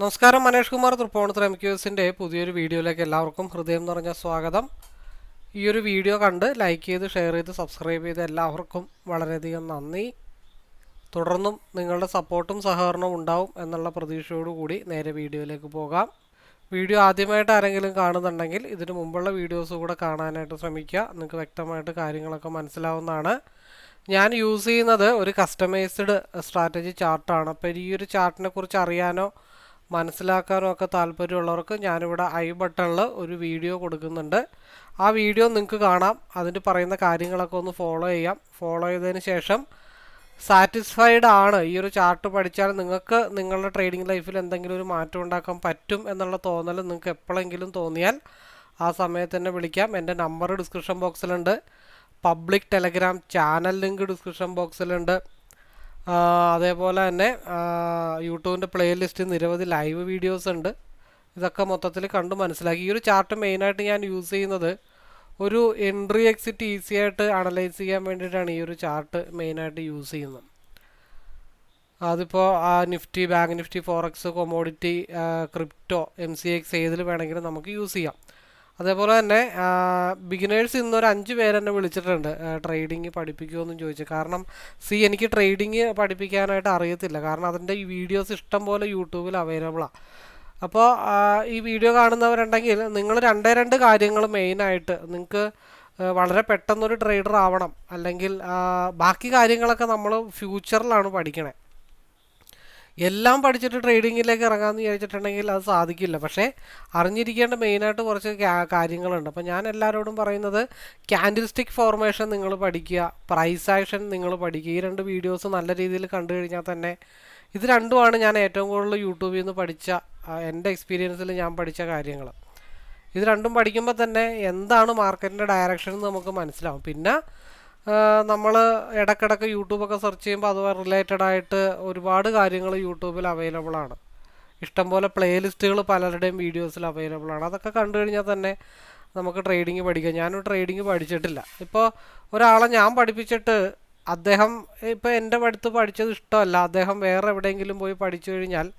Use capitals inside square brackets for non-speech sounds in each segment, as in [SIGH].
നമസ്കാരം Manesh Kumar Thrippunithura M Q എസിന്റെ പുതിയൊരു വീഡിയോയിലേക്ക് എല്ലാവർക്കും ഹൃദയം നിറഞ്ഞ സ്വാഗതം. ഈ ഒരു വീഡിയോ കണ്ട് ലൈക്ക് ചെയ്ത് ഷെയർ ചെയ്ത് സബ്സ്ക്രൈബ് ചെയ്ത് എല്ലാവർക്കും വളരെയധികം നന്ദി. തുടർന്നും നിങ്ങളുടെ സപ്പോർട്ടും സഹകരണവും ഉണ്ടാവും എന്നുള്ള പ്രതീക്ഷയോടുകൂടി നേരെ വീഡിയോയിലേക്ക് പോകാം. വീഡിയോ ആദ്യമായിട്ട് ആരെങ്കിലും കാണുന്നുണ്ടെങ്കിൽ ഇതിന് മുമ്പുള്ള വീഡിയോസ് കൂടെ കാണാനായിട്ട് ശ്രമിക്കുക. നിങ്ങൾക്ക് വ്യക്തമായിട്ട് കാര്യങ്ങളൊക്കെ മനസ്സിലാവുന്നതാണ്. ഞാൻ യൂസ് ചെയ്യുന്നത് ഒരു കസ്റ്റമൈസ്ഡ് സ്ട്രാറ്റജി ചാർട്ടാണ് അപ്പോൾ ഈ ഒരു ചാർട്ടിനെ കുറിച്ച് അറിയാനോ മനസ്സിലാക്കാനോ ഒക്കെ താല്പര്യമുള്ളവർക്ക് ഞാനിവിടെ ഐ ബട്ടണിൽ ഒരു വീഡിയോ കൊടുക്കുന്നുണ്ട്. ആ വീഡിയോ നിങ്ങൾക്ക് കാണാം. അതിന് പറയുന്ന കാര്യങ്ങളൊക്കെ ഒന്ന് ഫോളോ ചെയ്യാം. ഫോളോ ചെയ്തതിന് ശേഷം സാറ്റിസ്ഫൈഡ് ആണ് ഈ ഒരു ചാർട്ട് പഠിച്ചാൽ നിങ്ങൾക്ക് നിങ്ങളുടെ ട്രേഡിംഗ് ലൈഫിൽ എന്തെങ്കിലും ഒരു മാറ്റം ഉണ്ടാക്കാൻ പറ്റും എന്നുള്ള തോന്നൽ നിങ്ങൾക്ക് എപ്പോഴെങ്കിലും തോന്നിയാൽ ആ സമയത്ത് തന്നെ വിളിക്കാം. എന്റെ number description ബോക്സിലുണ്ട്. Public Telegram channel link description ബോക്സിലുണ്ട്. അതേപോലെ തന്നെ യൂട്യൂബിന്റെ പ്ലേലിസ്റ്റ് നിരവധി ലൈവ് വീഡിയോസ് ഉണ്ട്. ഇതൊക്കെ മൊത്തത്തിൽ കണ്ട് മനസ്സിലാക്കി. ഈ ഒരു ചാർട്ട് മെയിനായിട്ട് ഞാൻ യൂസ് ചെയ്യുന്നത് ഒരു എൻട്രി എക്സിറ്റ് ഈസി ആയിട്ട് അനലൈസ് ചെയ്യാൻ വേണ്ടിയിട്ടാണ് ഈ ഒരു ചാർട്ട് മെയിനായിട്ട് യൂസ് ചെയ്യുന്നത്. അതിപ്പോൾ ആ Nifty Bank Nifty forex commodity crypto M C X ഏതിൽ വേണമെങ്കിലും നമുക്ക് യൂസ് ചെയ്യാം. അതേപോലെ തന്നെ ബിഗിനേഴ്സ് ഇന്നൊരു അഞ്ച് പേരെന്നെ വിളിച്ചിട്ടുണ്ട്. ട്രേഡിങ് പഠിപ്പിക്കുമെന്നും ചോദിച്ചു. കാരണം സി എനിക്ക് ട്രേഡിങ് പഠിപ്പിക്കാനായിട്ട് അറിയത്തില്ല. കാരണം അതിന്റെ ഈ വീഡിയോസ് ഇഷ്ടം പോലെ യൂട്യൂബിൽ അവൈലബിളാണ് അപ്പോൾ ഈ വീഡിയോ കാണുന്നവരുണ്ടെങ്കിൽ നിങ്ങൾ രണ്ടേ രണ്ട് കാര്യങ്ങൾ മെയിനായിട്ട് നിങ്ങൾക്ക് വളരെ പെട്ടെന്നൊരു ട്രേഡർ ആവണം. അല്ലെങ്കിൽ ബാക്കി കാര്യങ്ങളൊക്കെ നമ്മൾ ഫ്യൂച്ചറിലാണ് പഠിക്കണേ. എല്ലാം പഠിച്ചിട്ട് ട്രേഡിങ്ങിലേക്ക് ഇറങ്ങാമെന്ന് വിചാരിച്ചിട്ടുണ്ടെങ്കിൽ അത് സാധിക്കില്ല. പക്ഷേ അറിഞ്ഞിരിക്കേണ്ട മെയിനായിട്ട് കുറച്ച് കാര്യങ്ങളുണ്ട്. അപ്പോൾ ഞാൻ എല്ലാവരോടും പറയുന്നത് ക്യാൻഡിൽസ്റ്റിക് ഫോർമേഷൻ നിങ്ങൾ പഠിക്കുക പ്രൈസ് ആക്ഷൻ നിങ്ങൾ പഠിക്കുക. ഈ രണ്ട് വീഡിയോസ് നല്ല രീതിയിൽ കണ്ടു കഴിഞ്ഞാൽ തന്നെ ഇത് രണ്ടുമാണ് ഞാൻ ഏറ്റവും കൂടുതൽ യൂട്യൂബിൽ നിന്ന് പഠിച്ച എന്റെ എക്സ്പീരിയൻസിൽ ഞാൻ പഠിച്ച കാര്യങ്ങൾ. ഇത് രണ്ടും പഠിക്കുമ്പോൾ തന്നെ എന്താണ് മാർക്കറ്റിന്റെ ഡയറക്ഷൻ എന്ന് നമുക്ക് മനസ്സിലാവും. പിന്നെ നമ്മൾ ഇടയ്ക്കിടയ്ക്ക് യൂട്യൂബൊക്കെ സെർച്ച് ചെയ്യുമ്പോൾ അത് റിലേറ്റഡ് ആയിട്ട് ഒരുപാട് കാര്യങ്ങൾ യൂട്യൂബിൽ അവൈലബിൾ ആണ്. ഇഷ്ടംപോലെ പ്ലേലിസ്റ്റുകൾ പലരുടെയും വീഡിയോസിൽ അവൈലബിൾ ആണ്. അതൊക്കെ കണ്ടു കഴിഞ്ഞാൽ തന്നെ നമുക്ക് ട്രേഡിങ് പഠിക്കാം. ഞാനും ട്രേഡിങ് പഠിച്ചിട്ടില്ല. ഇപ്പോൾ ഒരാളെ ഞാൻ പഠിപ്പിച്ചിട്ട് അദ്ദേഹം ഇപ്പോൾ എന്റെ അടുത്ത് പഠിച്ചത് ഇഷ്ടമല്ല. അദ്ദേഹം വേറെ എവിടെയെങ്കിലും പോയി പഠിച്ചു കഴിഞ്ഞാൽ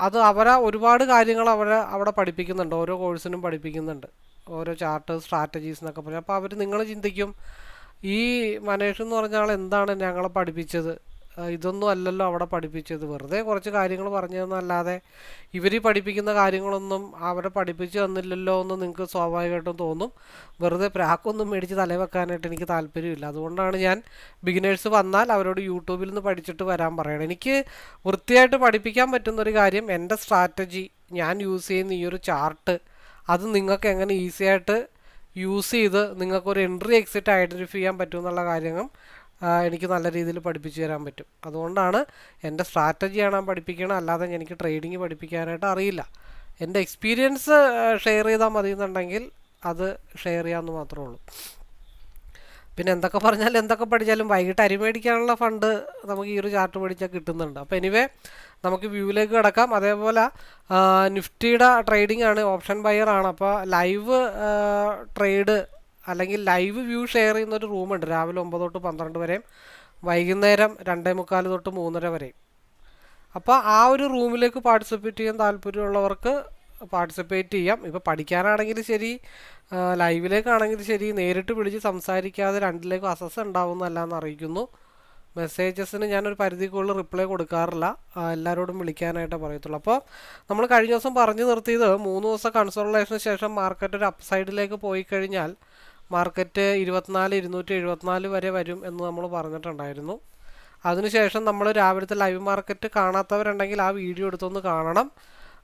അത് അവരെ ഒരുപാട് കാര്യങ്ങൾ അവരെ അവിടെ പഠിപ്പിക്കുന്നുണ്ട്. ഓരോ കോഴ്സിനും പഠിപ്പിക്കുന്നുണ്ട്. ഓരോ ചാർട്ട് സ്ട്രാറ്റജീസ് എന്നൊക്കെ പറയും അപ്പോൾ അവർ നിങ്ങൾ ചിന്തിക്കും ഈ മനേഷ് എന്ന് പറഞ്ഞ ആൾ എന്താണ് ഞങ്ങളെ പഠിപ്പിച്ചത്? ഇതൊന്നും അല്ലല്ലോ അവിടെ പഠിപ്പിച്ചത്. വെറുതെ കുറച്ച് കാര്യങ്ങൾ പറഞ്ഞു തന്നല്ലാതെ ഇവർ പഠിപ്പിക്കുന്ന കാര്യങ്ങളൊന്നും അവരെ പഠിപ്പിച്ചു തന്നില്ലല്ലോ എന്ന് നിങ്ങൾക്ക് സ്വാഭാവികമായിട്ടും തോന്നും. വെറുതെ പ്രാക്കൊന്നും മേടിച്ച് തലവെക്കാനായിട്ട് എനിക്ക് താല്പര്യമില്ല. അതുകൊണ്ടാണ് ഞാൻ ബിഗിനേഴ്സ് വന്നാൽ അവരോട് യൂട്യൂബിൽ നിന്ന് പഠിച്ചിട്ട് വരാൻ പറയണം എനിക്ക് വൃത്തിയായിട്ട് പഠിപ്പിക്കാൻ പറ്റുന്നൊരു കാര്യം എന്റെ സ്ട്രാറ്റജി ഞാൻ യൂസ് ചെയ്യുന്ന ഈ ഒരു ചാർട്ട് അത് നിങ്ങൾക്ക് എങ്ങനെ ഈസി ആയിട്ട് യൂസ് ചെയ്ത് നിങ്ങൾക്കൊരു എൻട്രി എക്സിറ്റ് ഐഡന്റിഫൈ ചെയ്യാൻ പറ്റും എന്നുള്ള കാര്യങ്ങൾ എനിക്ക് നല്ല രീതിയിൽ പഠിപ്പിച്ചു തരാൻ പറ്റും. അതുകൊണ്ടാണ് എന്റെ സ്ട്രാറ്റജിയാണ് ഞാൻ പഠിപ്പിക്കണം അല്ലാതെ എനിക്ക് ട്രേഡിങ് പഠിപ്പിക്കാനായിട്ട് അറിയില്ല. എന്റെ എക്സ്പീരിയൻസ് ഷെയർ ചെയ്താൽ മതി എന്നുണ്ടെങ്കിൽ അത് ഷെയർ ചെയ്യാമെന്ന് മാത്രമേ ഉള്ളൂ. പിന്നെ എന്തൊക്കെ പറഞ്ഞാലും എന്തൊക്കെ പഠിച്ചാലും വൈകിട്ട് അരി മേടിക്കാനുള്ള ഫണ്ട് നമുക്ക് ഈ ഒരു ചാർട്ട് പഠിച്ചാൽ കിട്ടുന്നുണ്ട്. അപ്പോൾ എനിവേ നമുക്ക് വ്യൂവിലേക്ക് കിടക്കാം. അതേപോലെ നിഫ്റ്റിയുടെ ട്രേഡിംഗ് ആണ് ഓപ്ഷൻ ബയർ ആണ്. അപ്പോൾ ലൈവ് ട്രേഡ് അല്ലെങ്കിൽ ലൈവ് വ്യൂ ഷെയർ ചെയ്യുന്ന ഒരു റൂമുണ്ട് രാവിലെ ഒമ്പത് തൊട്ട് പന്ത്രണ്ട് വരെയും വൈകുന്നേരം രണ്ടേ മുക്കാൽ തൊട്ട് മൂന്നര വരെയും. അപ്പോൾ ആ ഒരു റൂമിലേക്ക് പാർട്ടിസിപ്പേറ്റ് ചെയ്യാൻ താല്പര്യമുള്ളവർക്ക് പാർട്ടിസിപ്പേറ്റ് ചെയ്യാം. ഇപ്പോൾ പഠിക്കാനാണെങ്കിൽ ശരി ആ, ലൈവിലേക്കാണെങ്കിലും ശരി നേരിട്ട് വിളിച്ച് സംസാരിക്കാതെ രണ്ടിലേക്കും അസസ് ഉണ്ടാവുന്നല്ല എന്ന് അറിയിക്കുന്നു മെസ്സേജസിന് ഞാനൊരു പരിധിക്കുള്ളിൽ റിപ്ലൈ കൊടുക്കാറില്ല. എല്ലാവരോടും വിളിക്കാനായിട്ടേ പറയത്തുള്ളൂ. അപ്പോൾ നമ്മൾ കഴിഞ്ഞ ദിവസം പറഞ്ഞു നിർത്തിയത് മൂന്ന് ദിവസം കൺസോളേഷന് ശേഷം മാർക്കറ്റ് ഒരു അപ്സൈഡിലേക്ക് പോയി കഴിഞ്ഞാൽ മാർക്കറ്റ് ഇരുപത്തിനാല് ഇരുന്നൂറ്റി എഴുപത്തിനാല് വരെ വരും എന്ന് നമ്മൾ പറഞ്ഞിട്ടുണ്ടായിരുന്നു. അതിനുശേഷം നമ്മൾ രാവിലത്തെ ലൈവ് മാർക്കറ്റ് കാണാത്തവരുണ്ടെങ്കിൽ ആ വീഡിയോ എടുത്തൊന്ന് കാണണം.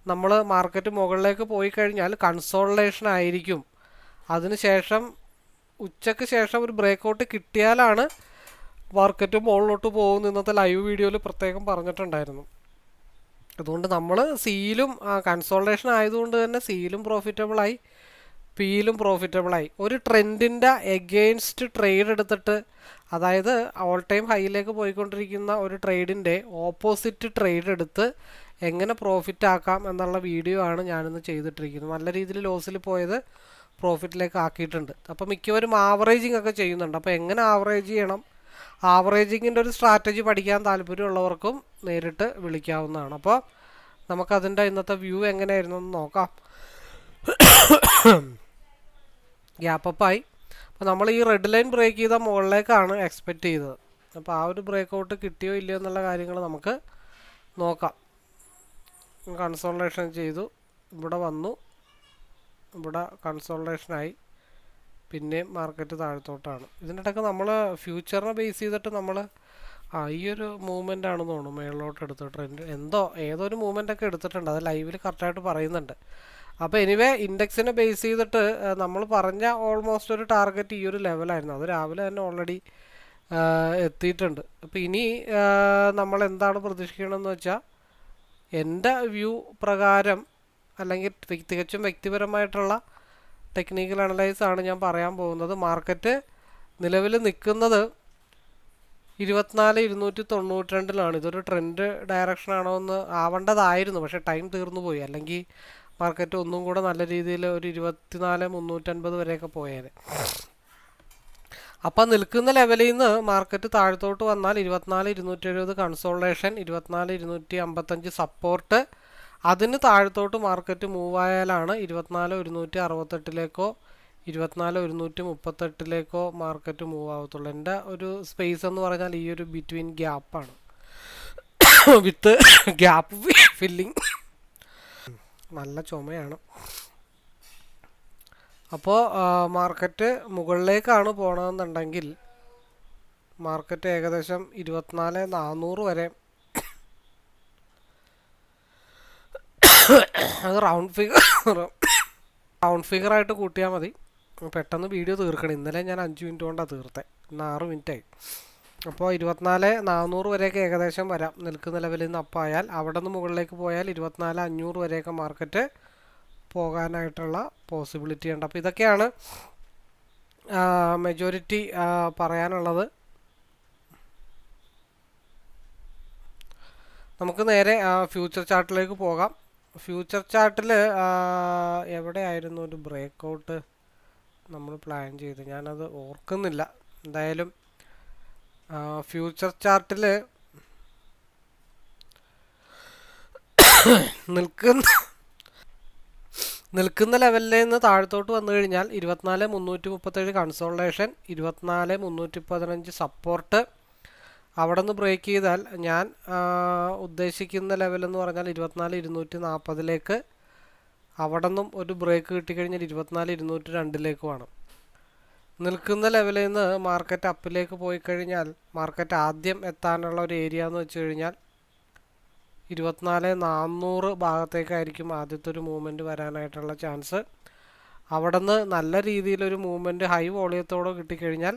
നമ്മൾ മാർക്കറ്റ് മുകളിലേക്ക് പോയി കഴിഞ്ഞാൽ കൺസോളേഷൻ ആയിരിക്കും. അതിനുശേഷം ഉച്ചയ്ക്ക് ശേഷം ഒരു ബ്രേക്കൗട്ട് കിട്ടിയാലാണ് മാർക്കറ്റ് മുകളിലോട്ട് പോകുന്ന ഇന്നത്തെ ലൈവ് വീഡിയോയിൽ പ്രത്യേകം പറഞ്ഞിട്ടുണ്ടായിരുന്നു. അതുകൊണ്ട് നമ്മൾ സീലും കൺസോൾട്ടേഷൻ ആയതുകൊണ്ട് തന്നെ സീലും പ്രോഫിറ്റബിളായി പിയിലും പ്രോഫിറ്റബിളായി ഒരു ട്രെൻഡിന്റെ എഗെയിൻസ്റ്റ് ട്രേഡ് എടുത്തിട്ട് അതായത് ഓൾ ടൈം ഹൈയിലേക്ക് പോയിക്കൊണ്ടിരിക്കുന്ന ഒരു ട്രേഡിന്റെ ഓപ്പോസിറ്റ് ട്രേഡ് എടുത്ത് എങ്ങനെ പ്രോഫിറ്റ് ആക്കാം എന്നുള്ള വീഡിയോ ആണ് ഞാനിന്ന് ചെയ്തിട്ടിരിക്കുന്നത്. നല്ല രീതിയിൽ ലോസിൽ പോയത് പ്രോഫിറ്റിലേക്ക് ആക്കിയിട്ടുണ്ട്. അപ്പോൾ മിക്കവരും ആവറേജിങ് ഒക്കെ ചെയ്യുന്നുണ്ട്. അപ്പോൾ എങ്ങനെ ആവറേജ് ചെയ്യണം? ആവറേജിങ്ങിന്റെ ഒരു സ്ട്രാറ്റജി പഠിക്കാൻ താല്പര്യമുള്ളവർക്കും നേരിട്ട് വിളിക്കാവുന്നതാണ്. അപ്പോൾ നമുക്കതിന്റെ ഇന്നത്തെ വ്യൂ എങ്ങനെയായിരുന്നു എന്ന് നോക്കാം. ഗ്യാപ്പായി അപ്പോൾ നമ്മൾ ഈ റെഡ് ലൈൻ ബ്രേക്ക് ചെയ്ത മുകളിലേക്കാണ് എക്സ്പെക്റ്റ് ചെയ്തത്. അപ്പോൾ ആ ഒരു ബ്രേക്ക് ഔട്ട് കിട്ടിയോ ഇല്ലയോ എന്നുള്ള കാര്യങ്ങൾ നമുക്ക് നോക്കാം. കൺസോൾട്ടേഷൻ ചെയ്തു ഇവിടെ വന്നു. ഇവിടെ കൺസോൾട്ടേഷനായി പിന്നെയും മാർക്കറ്റ് താഴത്തോട്ടാണ്. ഇതിനിടയ്ക്ക് നമ്മൾ ഫ്യൂച്ചറിനെ ബേസ് ചെയ്തിട്ട് നമ്മൾ ആ ഈ ഒരു മൂവ്മെന്റ് ആണെന്ന് തോന്നുന്നു മേളിലോട്ട് എടുത്ത് ട്രെൻഡ് എന്തോ ഏതോ ഒരു മൂവ്മെന്റ് ഒക്കെ എടുത്തിട്ടുണ്ട്. അത് ലൈവിൽ കറക്റ്റായിട്ട് പറയുന്നുണ്ട്. അപ്പോൾ എനിവേ ഇൻഡെക്സിനെ ബേസ് ചെയ്തിട്ട് നമ്മൾ പറഞ്ഞ ഓൾമോസ്റ്റ് ഒരു ടാർഗറ്റ് ഈ ഒരു ലെവലായിരുന്നു അത് രാവിലെ തന്നെ ഓൾറെഡി എത്തിയിട്ടുണ്ട്. അപ്പോൾ ഇനി നമ്മൾ എന്താണ് പ്രതീക്ഷിക്കണമെന്ന് വെച്ചാൽ എന്റെ വ്യൂ പ്രകാരം അല്ലെങ്കിൽ തികച്ചും വ്യക്തിപരമായിട്ടുള്ള ടെക്നിക്കൽ അനലൈസ് ആണ് ഞാൻ പറയാൻ പോകുന്നത്. മാർക്കറ്റ് നിലവിൽ നിൽക്കുന്നത് ഇരുപത്തിനാല് ഇരുന്നൂറ്റി തൊണ്ണൂറ്റി രണ്ടിലാണ് ഇതൊരു ട്രെൻഡ് ഡയറക്ഷൻ ആണോ എന്ന് ആവേണ്ടതായിരുന്നു. പക്ഷേ ടൈം തീർന്നു പോയി. അല്ലെങ്കിൽ മാർക്കറ്റ് ഒന്നും കൂടെ നല്ല രീതിയിൽ ഒരു ഇരുപത്തിനാല് മുന്നൂറ്റൻപത് വരെയൊക്കെ പോയേനെ. അപ്പം നിൽക്കുന്ന ലെവലിൽ നിന്ന് മാർക്കറ്റ് താഴത്തോട്ട് വന്നാൽ ഇരുപത്തിനാല് ഇരുന്നൂറ്റി എഴുപത് കൺസോൾട്ടേഷൻ ഇരുപത്തിനാല് ഇരുന്നൂറ്റി അമ്പത്തഞ്ച് സപ്പോർട്ട് അതിന് താഴത്തോട്ട് മാർക്കറ്റ് മൂവ് ആയാലാണ് ഇരുപത്തിനാല് ഒരുന്നൂറ്റി അറുപത്തെട്ടിലേക്കോ ഇരുപത്തിനാല് ഒരുന്നൂറ്റി മുപ്പത്തെട്ടിലേക്കോ മാർക്കറ്റ് മൂവ് ആവത്തുള്ളൂ. എന്റെ ഒരു സ്പേസ് എന്ന് പറഞ്ഞാൽ ഈ ഒരു ബിറ്റ്വീൻ ഗ്യാപ്പാണ് വിത്ത് ഗ്യാപ്പ് ഫില്ലിങ് നല്ല ചുമയാണ്. അപ്പോൾ മാർക്കറ്റ് മുകളിലേക്കാണ് പോകണമെന്നുണ്ടെങ്കിൽ മാർക്കറ്റ് ഏകദേശം ഇരുപത്തിനാല് നാനൂറ് വരെ അത് റൗണ്ട് ഫിഗർ റൗണ്ട് ഫിഗർ ആയിട്ട് കൂട്ടിയാൽ മതി. പെട്ടെന്ന് വീഡിയോ തീർക്കണം. ഇന്നലെ ഞാൻ അഞ്ച് മിനിറ്റ് കൊണ്ടാണ് തീർത്തത് ഇന്ന് ആറ് മിനിറ്റായി അപ്പോൾ ഇരുപത്തിനാല് നാനൂറ് വരെയൊക്കെ ഏകദേശം വരാം. നിൽക്കുന്ന ലെവലിൽ നിന്ന് അപ്പായാൽ അവിടെ നിന്ന് മുകളിലേക്ക് പോയാൽ ഇരുപത്തിനാല് അഞ്ഞൂറ് വരെയൊക്കെ മാർക്കറ്റ് പോകാനായിട്ടുള്ള പോസിബിലിറ്റി ഉണ്ട്. അപ്പോൾ ഇതൊക്കെയാണ് മെജോറിറ്റി പറയാനുള്ളത്. നമുക്ക് നേരെ ഫ്യൂച്ചർ ചാർട്ടിലേക്ക് പോകാം. ഫ്യൂച്ചർ ചാർട്ടിൽ എവിടെയായിരുന്നു ഒരു ബ്രേക്ക് ഔട്ട് നമ്മൾ പ്ലാൻ ചെയ്ത്? ഞാനത് ഓർക്കുന്നില്ല. എന്തായാലും ഫ്യൂച്ചർ ചാർട്ടിൽ നിൽക്കുന്ന നിൽക്കുന്ന ലെവലിൽ നിന്ന് താഴത്തോട്ട് വന്നു കഴിഞ്ഞാൽ ഇരുപത്തിനാല് മുന്നൂറ്റി മുപ്പത്തേഴ് കൺസോൾട്ടേഷൻ ഇരുപത്തിനാല് മുന്നൂറ്റി പതിനഞ്ച് സപ്പോർട്ട് അവിടെ നിന്ന് ബ്രേക്ക് ചെയ്താൽ ഞാൻ ഉദ്ദേശിക്കുന്ന ലെവൽ എന്ന് പറഞ്ഞാൽ ഇരുപത്തിനാല് ഇരുന്നൂറ്റി നാൽപ്പതിലേക്ക് അവിടെ നിന്നും ഒരു ബ്രേക്ക് കിട്ടിക്കഴിഞ്ഞാൽ ഇരുപത്തിനാല് ഇരുന്നൂറ്റി രണ്ടിലേക്ക് വേണം. നിൽക്കുന്ന ലെവലിൽ നിന്ന് മാർക്കറ്റ് അപ്പിലേക്ക് പോയി കഴിഞ്ഞാൽ മാർക്കറ്റ് ആദ്യം എത്താനുള്ള ഒരു ഏരിയ എന്ന് വെച്ച് കഴിഞ്ഞാൽ ഇരുപത്തിനാല് നാന്നൂറ് ഭാഗത്തേക്കായിരിക്കും ആദ്യത്തെ ഒരു മൂവ്മെന്റ് വരാനായിട്ടുള്ള ചാൻസ് അവിടെ നിന്ന് നല്ല രീതിയിലൊരു മൂവ്മെന്റ് ഹൈ വോളിയത്തോടെ കിട്ടിക്കഴിഞ്ഞാൽ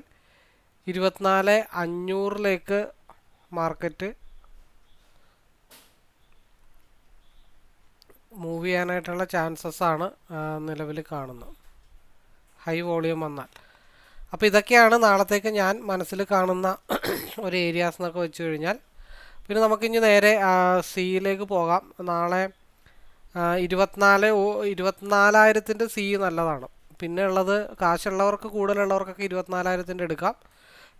ഇരുപത്തിനാല് അഞ്ഞൂറിലേക്ക് മാർക്കറ്റ് മൂവ് ചെയ്യാനായിട്ടുള്ള ചാൻസസ് ആണ് നിലവിൽ കാണുന്നത്. ഹൈ വോളിയം വന്നാൽ. അപ്പോൾ ഇതൊക്കെയാണ് നാളത്തേക്ക് ഞാൻ മനസ്സിൽ കാണുന്ന [CLEARS THROAT] ഒരു ഏരിയാസ് എന്നൊക്കെ വെച്ച് കഴിഞ്ഞാൽ. പിന്നെ നമുക്കിനി നേരെ സിയിലേക്ക് പോകാം. നാളെ ഇരുപത്തിനാല് ഇരുപത്തിനാലായിരത്തിന്റെ സി നല്ലതാണ്. പിന്നെ ഉള്ളത് കാശുള്ളവർക്ക് കൂടുതലുള്ളവർക്കൊക്കെ ഇരുപത്തിനാലായിരത്തിന്റെ എടുക്കാം.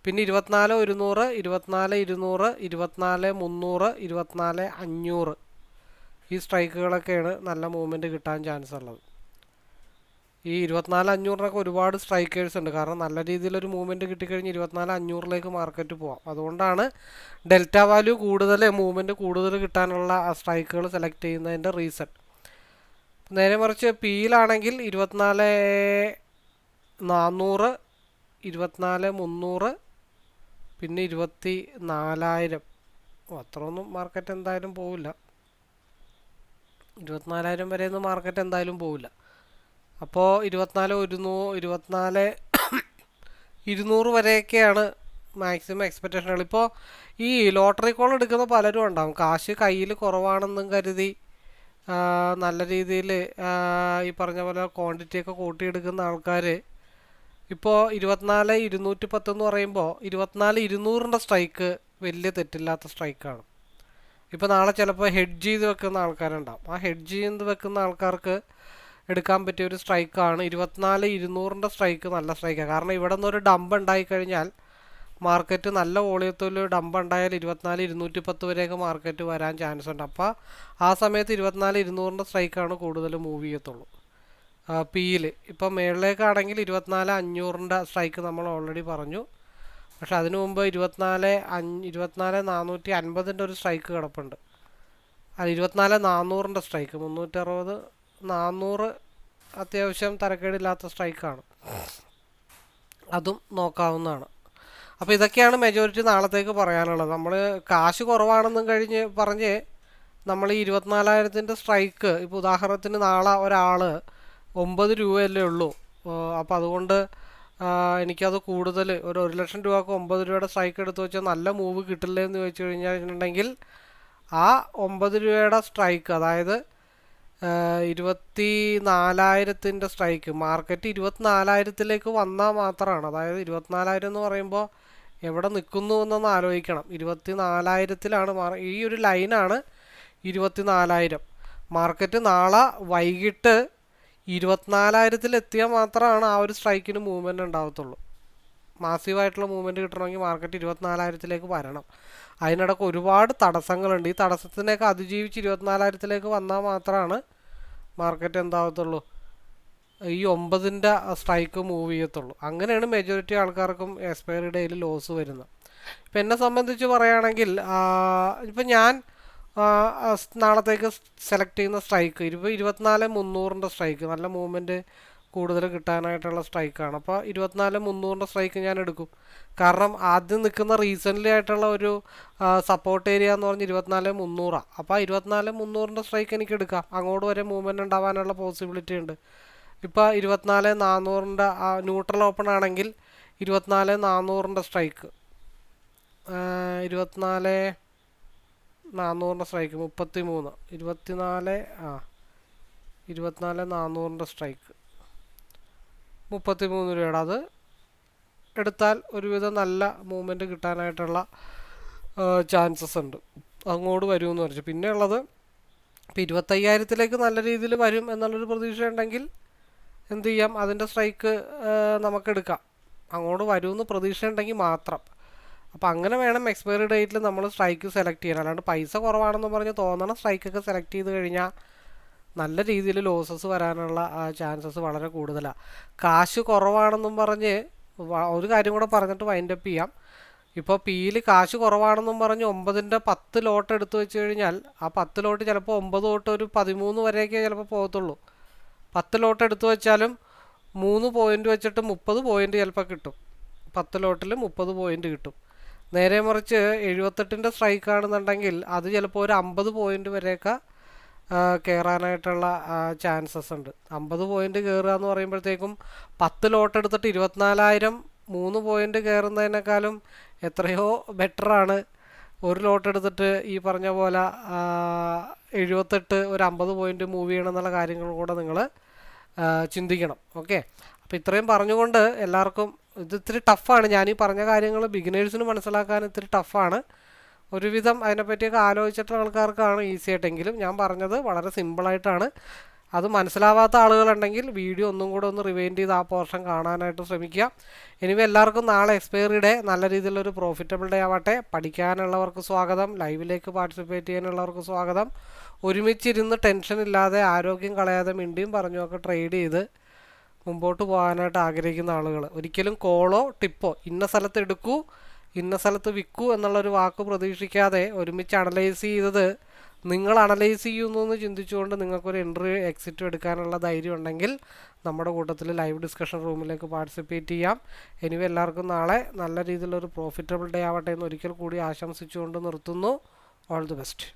പിന്നെ ഇരുപത്തിനാല് ഒരുന്നൂറ് ഇരുപത്തിനാല് ഇരുന്നൂറ് ഇരുപത്തിനാല് മുന്നൂറ് ഇരുപത്തിനാല് അഞ്ഞൂറ്. ഈ സ്ട്രൈക്കുകളൊക്കെയാണ് നല്ല മൂവ്മെന്റ് കിട്ടാൻ ചാൻസ് ഉള്ളത്. ഈ ഇരുപത്തിനാല് അഞ്ഞൂറിനൊക്കെ ഒരുപാട് സ്ട്രൈക്കേഴ്സ് ഉണ്ട്. കാരണം നല്ല രീതിയിലൊരു മൂവ്മെന്റ് കിട്ടിക്കഴിഞ്ഞ് ഇരുപത്തിനാല് അഞ്ഞൂറിലേക്ക് മാർക്കറ്റ് പോവാം. അതുകൊണ്ടാണ് ഡെൽറ്റ വാല്യൂ കൂടുതൽ മൂവ്മെന്റ് കൂടുതൽ കിട്ടാനുള്ള ആ സ്ട്രൈക്കുകൾ സെലക്ട് ചെയ്യുന്നതിന്റെ റീസൺ നേരെ മറിച്ച് പിയിലാണെങ്കിൽ ഇരുപത്തിനാല് നാന്നൂറ് ഇരുപത്തിനാല് മുന്നൂറ് പിന്നെ ഇരുപത്തി നാലായിരം. അത്രയൊന്നും മാർക്കറ്റ് എന്തായാലും പോവില്ല. ഇരുപത്തിനാലായിരം ഒന്നും മാർക്കറ്റ് എന്തായാലും പോവില്ല. അപ്പോൾ ഇരുപത്തിനാല് ഒരുന്നൂ ഇരുപത്തിനാല് ഇരുന്നൂറ് വരെയൊക്കെയാണ് മാക്സിമം എക്സ്പെക്റ്റേഷനുകൾ ഇപ്പോൾ ഈ ലോട്ടറി കോൾ എടുക്കുന്ന പലരും ഉണ്ടാവും. കാശ് കയ്യിൽ കുറവാണെന്നും കരുതി നല്ല രീതിയിൽ ഈ പറഞ്ഞ പോലെ ക്വാണ്ടിറ്റിയൊക്കെ കൂട്ടിയെടുക്കുന്ന ആൾക്കാർ ഇപ്പോൾ ഇരുപത്തിനാല് ഇരുന്നൂറ്റി പത്ത് എന്ന് പറയുമ്പോൾ ഇരുപത്തിനാല് ഇരുന്നൂറിന്റെ സ്ട്രൈക്ക് വലിയ തെറ്റില്ലാത്ത സ്ട്രൈക്കാണ് ഇപ്പോൾ നാളെ ചിലപ്പോൾ ഹെഡ്ജ് ചെയ്ത് വെക്കുന്ന ആൾക്കാരുണ്ടാവും. ആ ഹെഡ്ജ് ചെയ്ത് വെക്കുന്ന ആൾക്കാർക്ക് എടുക്കാൻ പറ്റിയ ഒരു സ്ട്രൈക്കാണ് ഇരുപത്തിനാല് ഇരുന്നൂറിന്റെ സ്ട്രൈക്ക് നല്ല സ്ട്രൈക്കാണ് കാരണം ഇവിടെ നിന്ന് ഒരു ഡംപ് ഉണ്ടായി കഴിഞ്ഞാൽ മാർക്കറ്റ് നല്ല വോളിയത്തിൽ ഡമ്പ് ഉണ്ടായാൽ ഇരുപത്തിനാല് ഇരുന്നൂറ്റി പത്ത് വരെയൊക്കെ മാർക്കറ്റ് വരാൻ ചാൻസ് ഉണ്ട്. അപ്പോൾ ആ സമയത്ത് ഇരുപത്തിനാല് ഇരുന്നൂറിന്റെ സ്ട്രൈക്കാണ് കൂടുതൽ മൂവ് ചെയ്യത്തുള്ളൂ. പിയിൽ ഇപ്പം മേളിലേക്കാണെങ്കിൽ ഇരുപത്തിനാല് അഞ്ഞൂറിന്റെ സ്ട്രൈക്ക് നമ്മൾ ഓൾറെഡി പറഞ്ഞു. പക്ഷെ അതിനു മുമ്പ് ഇരുപത്തിനാല് അഞ്ഞ് ഇരുപത്തിനാല് നാനൂറ്റി അൻപതിന്റെ ഒരു സ്ട്രൈക്ക് കിടപ്പുണ്ട്. അത് ഇരുപത്തിനാല് നാനൂറിന്റെ സ്ട്രൈക്ക് മുന്നൂറ്ററുപത് നാനൂറ് അത്യാവശ്യം തരക്കേടില്ലാത്ത സ്ട്രൈക്കാണ് അതും നോക്കാവുന്നതാണ്. അപ്പോൾ ഇതൊക്കെയാണ് മെജോറിറ്റി നാളത്തേക്ക് പറയാനുള്ളത്. നമ്മൾ കാശ് കുറവാണെന്നും കഴിഞ്ഞ് പറഞ്ഞ് നമ്മൾ ഈ ഇരുപത്തിനാലായിരത്തിന്റെ സ്ട്രൈക്ക് ഇപ്പോൾ ഉദാഹരണത്തിന് നാളെ ഒരാൾ ഒമ്പത് രൂപയല്ലേ ഉള്ളൂ. അപ്പോൾ അതുകൊണ്ട് എനിക്കത് കൂടുതൽ ഒരു ഒരു ലക്ഷം രൂപക്ക് ഒമ്പത് രൂപയുടെ സ്ട്രൈക്ക് എടുത്ത് വെച്ചാൽ നല്ല മൂവ് കിട്ടില്ല എന്ന് ചോദിച്ചു കഴിഞ്ഞിട്ടുണ്ടെങ്കിൽ ആ ഒമ്പത് രൂപയുടെ സ്ട്രൈക്ക് അതായത് ഇരുപത്തി നാലായിരത്തിന്റെ സ്ട്രൈക്ക് മാർക്കറ്റ് ഇരുപത്തിനാലായിരത്തിലേക്ക് വന്നാൽ മാത്രമാണ് അതായത് ഇരുപത്തിനാലായിരം എന്ന് പറയുമ്പോൾ എവിടെ നിൽക്കുന്നു എന്നൊന്ന് ആലോചിക്കണം. ഇരുപത്തി നാലായിരത്തിലാണ് മാർ ഈ ഒരു ലൈനാണ് ഇരുപത്തി നാലായിരം മാർക്കറ്റ് നാളെ വൈകിട്ട് ഇരുപത്തിനാലായിരത്തിൽ എത്തിയാൽ മാത്രമാണ് ആ ഒരു സ്ട്രൈക്കിന് മൂവ്മെന്റ് ഉണ്ടാകത്തുള്ളൂ മാസീവായിട്ടുള്ള മൂവ്മെന്റ് കിട്ടണമെങ്കിൽ മാർക്കറ്റ് ഇരുപത്തിനാലായിരത്തിലേക്ക് വരണം. അതിനിടയ്ക്ക് ഒരുപാട് തടസ്സങ്ങളുണ്ട്. ഈ തടസ്സത്തിനൊക്കെ അതിജീവിച്ച് ഇരുപത്തിനാലായിരത്തിലേക്ക് വന്നാൽ മാത്രമാണ് മാർക്കറ്റ് എന്താകത്തുള്ളൂ ഈ ഒമ്പതിന്റെ സ്ട്രൈക്ക് മൂവ് ചെയ്യത്തുള്ളൂ. അങ്ങനെയാണ് മെജോറിറ്റി ആൾക്കാർക്കും എക്സ്പയറി ഡേയിൽ ലോസ് വരുന്നത്. ഇപ്പം എന്നെ സംബന്ധിച്ച് പറയുകയാണെങ്കിൽ ഇപ്പം ഞാൻ നാളത്തേക്ക് സെലക്ട് ചെയ്യുന്ന സ്ട്രൈക്ക് ഇപ്പോൾ ഇരുപത്തിനാല് മുന്നൂറിന്റെ സ്ട്രൈക്ക് നല്ല മൂവ്മെന്റ് കൂടുതൽ കിട്ടാനായിട്ടുള്ള സ്ട്രൈക്കാണ് അപ്പോൾ ഇരുപത്തിനാല് മുന്നൂറിന്റെ സ്ട്രൈക്ക് ഞാൻ എടുക്കും. കാരണം ആദ്യം നിൽക്കുന്ന റീസെന്റ്ലി ആയിട്ടുള്ള ഒരു സപ്പോർട്ട് ഏരിയ എന്ന് പറഞ്ഞ് ഇരുപത്തിനാല് മുന്നൂറാണ് അപ്പോൾ ഇരുപത്തിനാല് മുന്നൂറിന്റെ സ്ട്രൈക്ക് എനിക്ക് എടുക്കാം. അങ്ങോട്ട് വരെ മൂവ്മെന്റ് ഉണ്ടാവാനുള്ള പോസിബിലിറ്റി ഉണ്ട്. ഇപ്പോൾ ഇരുപത്തിനാല് നാനൂറിന്റെ ന്യൂട്രൽ ഓപ്പൺ ആണെങ്കിൽ ഇരുപത്തിനാല് നാനൂറിന്റെ സ്ട്രൈക്ക് ഇരുപത്തിനാല് നാനൂറിന്റെ സ്ട്രൈക്ക് മുപ്പത്തി മൂന്ന് ഇരുപത്തിനാല് ആ. ഇരുപത്തിനാല് നാനൂറിന്റെ സ്ട്രൈക്ക് മുപ്പത്തി മൂന്ന് രൂപയുടെ അത് എടുത്താൽ ഒരുവിധം നല്ല മൂവ്മെന്റ് കിട്ടാനായിട്ടുള്ള ചാൻസസ് ഉണ്ട്. അങ്ങോട്ട് വരുമെന്ന് പറഞ്ഞു പിന്നെ ഉള്ളത് ഇപ്പോൾ ഇരുപത്തയ്യായിരത്തിലേക്ക് നല്ല രീതിയിൽ വരും എന്നുള്ളൊരു പ്രതീക്ഷ ഉണ്ടെങ്കിൽ എന്ത് ചെയ്യാം? അതിന്റെ സ്ട്രൈക്ക് നമുക്കെടുക്കാം അങ്ങോട്ട് വരുമെന്ന് പ്രതീക്ഷ ഉണ്ടെങ്കിൽ മാത്രം. അപ്പോൾ അങ്ങനെ വേണം എക്സ്പയറി ഡേറ്റിൽ നമ്മൾ സ്ട്രൈക്ക് സെലക്ട് ചെയ്യണം അല്ലാണ്ട് പൈസ കുറവാണെന്ന് പറഞ്ഞ് തോന്നണ സ്ട്രൈക്കൊക്കെ സെലക്ട് ചെയ്ത് കഴിഞ്ഞാൽ നല്ല രീതിയിൽ ലോസസ് വരാനുള്ള ചാൻസസ് വളരെ കൂടുതലാണ് കാശ് കുറവാണെന്നും പറഞ്ഞ് ഒരു കാര്യം കൂടെ പറഞ്ഞിട്ട് വൈൻഡ് അപ്പ് ചെയ്യാം. ഇപ്പോൾ പിയിൽ കാശ് കുറവാണെന്നും പറഞ്ഞ് ഒമ്പതിന്റെ പത്ത് ലോട്ട് എടുത്തു വെച്ച് കഴിഞ്ഞാൽ ആ പത്ത് ലോട്ട് ചിലപ്പോൾ ഒമ്പത് തൊട്ട് ഒരു പതിമൂന്ന് വരെയൊക്കെ ചിലപ്പോൾ പോകത്തുള്ളൂ. പത്ത് ലോട്ട് എടുത്തു വെച്ചാലും മൂന്ന് പോയിന്റ് വെച്ചിട്ട് മുപ്പത് പോയിന്റ് ചിലപ്പോൾ കിട്ടും. പത്ത് ലോട്ടിൽ മുപ്പത് പോയിന്റ് കിട്ടും. നേരെ മറിച്ച് എഴുപത്തെട്ടിന്റെ സ്ട്രൈക്ക് ആണെന്നുണ്ടെങ്കിൽ അത് ചിലപ്പോൾ ഒരു അമ്പത് പോയിന്റ് വരെയൊക്കെ കയറാനായിട്ടുള്ള ചാൻസസ് ഉണ്ട്. അമ്പത് പോയിന്റ് കയറുക എന്ന് പറയുമ്പോഴത്തേക്കും പത്ത് ലോട്ട് എടുത്തിട്ട് ഇരുപത്തിനാലായിരം മൂന്ന് പോയിന്റ് കയറുന്നതിനേക്കാളും എത്രയോ ബെറ്ററാണ് ഒരു ലോട്ട് എടുത്തിട്ട് ഈ പറഞ്ഞ പോലെ എഴുപത്തെട്ട് ഒരു അമ്പത് പോയിന്റ് മൂവ് ചെയ്യണം എന്നുള്ള കാര്യങ്ങൾ കൂടെ നിങ്ങൾ ചിന്തിക്കണം. ഓക്കെ അപ്പോൾ ഇത്രയും പറഞ്ഞുകൊണ്ട് എല്ലാവർക്കും ഇത് ഇത്തിരി ടഫാണ്. ഞാൻ ഈ പറഞ്ഞ കാര്യങ്ങൾ ബിഗിനേഴ്സിന് മനസ്സിലാക്കാൻ ഇത്തിരി ടഫാണ്. ഒരുവിധം അതിനെപ്പറ്റിയൊക്കെ ആലോചിച്ചിട്ടുള്ള ആൾക്കാർക്കാണ് ഈസി ആയിട്ടെങ്കിലും ഞാൻ പറഞ്ഞത് വളരെ സിമ്പിളായിട്ടാണ് അത് മനസ്സിലാവാത്ത ആളുകളുണ്ടെങ്കിൽ വീഡിയോ ഒന്നും കൂടെ ഒന്ന് റിവൈൻഡ് ചെയ്ത് ആ പോർഷൻ കാണാനായിട്ട് ശ്രമിക്കുക. ഇനിവ എല്ലാവർക്കും നാളെ എക്സ്പയറി ഡേ നല്ല രീതിയിലൊരു പ്രോഫിറ്റബിൾ ഡേ ആവട്ടെ. പഠിക്കാനുള്ളവർക്ക് സ്വാഗതം. ലൈവിലേക്ക് പാർട്ടിസിപ്പേറ്റ് ചെയ്യാനുള്ളവർക്ക് സ്വാഗതം. ഒരുമിച്ചിരുന്ന് ടെൻഷൻ ഇല്ലാതെ ആരോഗ്യം കളയാതെ മിണ്ടിയും പറഞ്ഞുമൊക്കെ ട്രേഡ് ചെയ്ത് മുമ്പോട്ട് പോകാനായിട്ട് ആഗ്രഹിക്കുന്ന ആളുകൾ ഒരിക്കലും കോളോ ടിപ്പോ ഇന്ന സ്ഥലത്ത് എടുക്കൂ ഇന്ന സ്ഥലത്ത് വിൽക്കൂ എന്നുള്ളൊരു വാക്ക് പ്രതീക്ഷിക്കാതെ ഒരുമിച്ച് അനലൈസ് ചെയ്തത് നിങ്ങൾ അനലൈസ് ചെയ്യുന്നു എന്ന് ചിന്തിച്ചുകൊണ്ട് നിങ്ങൾക്കൊരു എൻട്രി എക്സിറ്റ് എടുക്കാനുള്ള ധൈര്യം ഉണ്ടെങ്കിൽ നമ്മുടെ കൂട്ടത്തിൽ ലൈവ് ഡിസ്കഷൻ റൂമിലേക്ക് പാർട്ടിസിപ്പേറ്റ് ചെയ്യാം. എനിവേ എല്ലാവർക്കും നാളെ നല്ല രീതിയിലൊരു പ്രോഫിറ്റബിൾ ഡേ ആവട്ടെ എന്ന് ഒരിക്കൽ കൂടി ആശംസിച്ചുകൊണ്ട് നിർത്തുന്നു. All the best